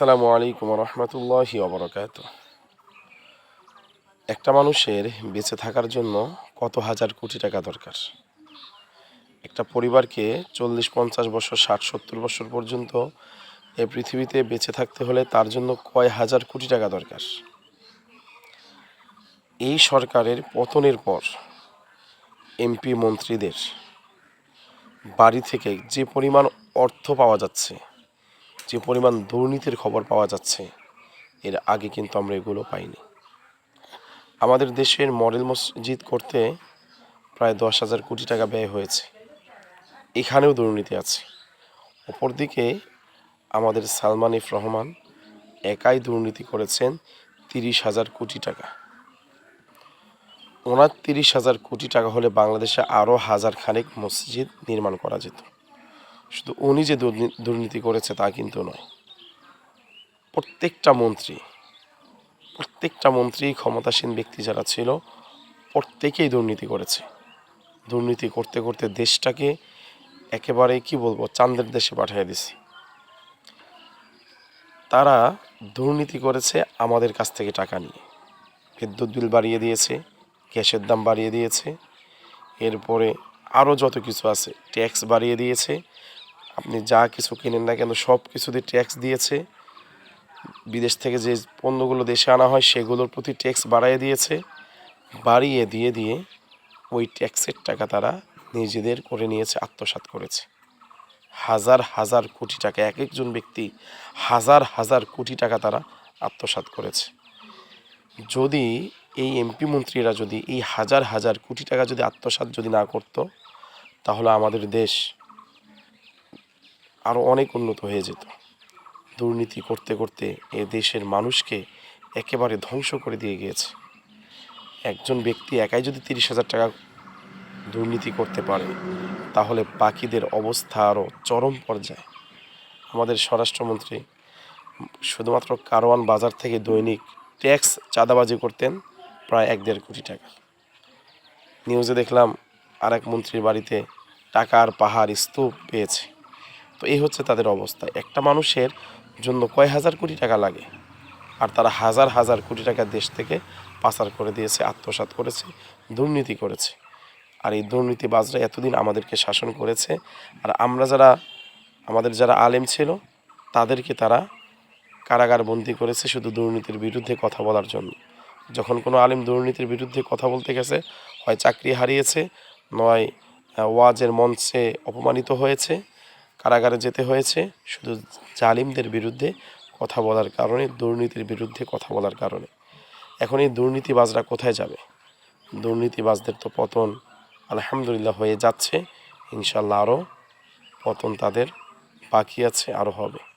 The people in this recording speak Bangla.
আসসালামু আলাইকুম রহমতুল্লাহি অবরকাত একটা মানুষের বেঁচে থাকার জন্য কত হাজার কোটি টাকা দরকার? একটা পরিবারকে চল্লিশ, পঞ্চাশ বছর, ষাট, সত্তর বছর পর্যন্ত এই পৃথিবীতে বেঁচে থাকতে হলে তার জন্য কয় হাজার কোটি টাকা দরকার? এই সরকারের পতনের পর এমপি মন্ত্রীদের বাড়ি থেকে যে পরিমাণ অর্থ পাওয়া যাচ্ছে যে পরিমাণ দুর্নীতির খবর পাওয়া যাচ্ছে, এর আগে কিন্তু আমরা এগুলো পাইনি। আমাদের দেশের মডেল মসজিদ করতে প্রায় দশ হাজার কোটি টাকা ব্যয় হয়েছে। এখানেও দুর্নীতি আছে। অপরদিকে আমাদের সালমান ইফ রহমান একাই দুর্নীতি করেছেন তিরিশ হাজার কোটি টাকা। ওনার তিরিশ হাজার কোটি টাকা হলে বাংলাদেশে আরও হাজার খানেক মসজিদ নির্মাণ করা যেত। শুধু উনি যে দুর্নী- দুর্নীতি করেছে তা কিন্তু নয়। প্রত্যেকটা মন্ত্রী প্রত্যেকটা মন্ত্রী ক্ষমতাসীন ব্যক্তি যারা ছিল, প্রত্যেকেই দুর্নীতি করেছে। দুর্নীতি করতে করতে দেশটাকে একেবারে, কি বলব চান্দের দেশে পাঠিয়ে দিছে তারা দুর্নীতি করেছে আমাদের কাছ থেকে টাকা নিয়ে। বিদ্যুৎ বিল বাড়িয়ে দিয়েছে, গ্যাসের দাম বাড়িয়ে দিয়েছে, এরপরে আরও যত কিছু আছে, ট্যাক্স বাড়িয়ে দিয়েছে আপনি যা কিছু কিনেন না কেন, সব কিছুতে ট্যাক্স দিয়েছে। বিদেশ থেকে যে পণ্যগুলো দেশে আনা হয়, সেগুলোর প্রতি ট্যাক্স বাড়িয়ে দিয়েছে। বাড়িয়ে দিয়ে দিয়ে ওই ট্যাক্সের টাকা তারা নিজেদের করে নিয়েছে, আত্মসাৎ করেছে। হাজার হাজার কোটি টাকা, এক একজন ব্যক্তি হাজার হাজার কোটি টাকা তারা আত্মসাৎ করেছে। যদি এই এমপি মন্ত্রীরা যদি এই হাজার হাজার কোটি টাকা যদি আত্মসাৎ যদি না করত, তাহলে আমাদের দেশ আরও অনেক উন্নত হয়ে যেত। দুর্নীতি করতে করতে এ দেশের মানুষকে একেবারে ধ্বংস করে দিয়ে গিয়েছে। একজন ব্যক্তি একাই যদি তিরিশ হাজার টাকা দুর্নীতি করতে পারে, তাহলে বাকিদের অবস্থা আরও চরম পর্যায়ে। আমাদের স্বরাষ্ট্রমন্ত্রী শুধুমাত্র কারওয়ান বাজার থেকে দৈনিক ট্যাক্স চাঁদাবাজি করতেন প্রায় এক দেড় কোটি টাকা। নিউজে দেখলাম আর এক মন্ত্রীর বাড়িতে টাকার পাহাড় স্তূপ পেয়েছে। তো এই হচ্ছে তাদের অবস্থা। একটা মানুষের জন্য কয় হাজার কোটি টাকা লাগে? আর তারা হাজার হাজার কোটি টাকা দেশ থেকে পাচার করে দিয়েছে, আত্মসাৎ করেছে, দুর্নীতি করেছে। আর এই দুর্নীতিবাজরা এতদিন আমাদেরকে শাসন করেছে। আর আমরা যারা, আমাদের যারা আলেম ছিল, তাদেরকে তারা কারাগার বন্দি করেছে শুধু দুর্নীতির বিরুদ্ধে কথা বলার জন্য। যখন কোনো আলেম দুর্নীতির বিরুদ্ধে কথা বলতে গেছে, হয় চাকরি হারিয়েছে, নয় ওয়াজের মঞ্চে অপমানিত হয়েছে কারাগারে যেতে হয়েছে। শুধু জালিমদের বিরুদ্ধে কথা বলার কারণে, দুর্নীতির বিরুদ্ধে কথা বলার কারণে। এখন এই দুর্নীতিবাজরা কোথায় যাবে? দুর্নীতিবাজদের তো পতন আলহামদুলিল্লাহ হয়ে যাচ্ছে। ইনশাল্লাহ আরও পতন তাদের বাকি আছে, আরও হবে।